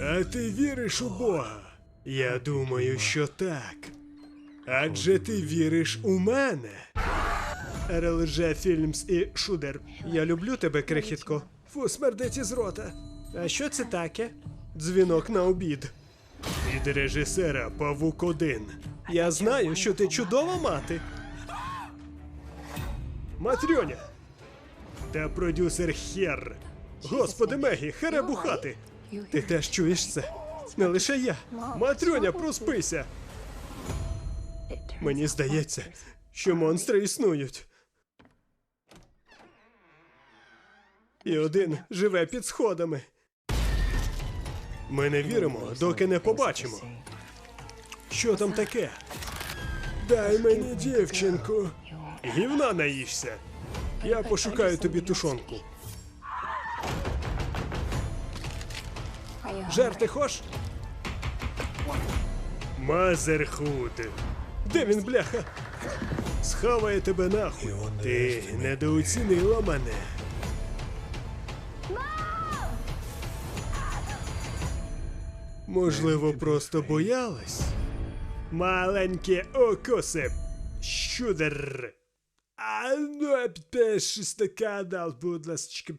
А ти віриш у Бога? Я думаю, що так. Адже ти віриш у мене. РЛЖ Фільмс і Шудер. Я люблю тебе, крихітко. Фу, смердить із рота. А що це таке? Дзвінок на обід. Від режисера Павук 1. Я знаю, що ти чудова мати. Матрьоня. Та продюсер Хер. Господи Мегі, хере бухати. Ти теж чуєш це? Не лише я. Матрьоня, проспися. Мені здається, що монстри існують. І один живе під сходами. Ми не віримо, доки не побачимо. Що там таке? Дай мені дівчинку. Гівна наїшся. Я пошукаю тобі тушонку. Жерти хош? Мазерхуд. Де він, бляха? Схаває тебе нахуй. Ти недооцінила мене. Можливо, просто боялась? Маленьке окосе. Щудер. А ну, підпишись на канал, будь ласка.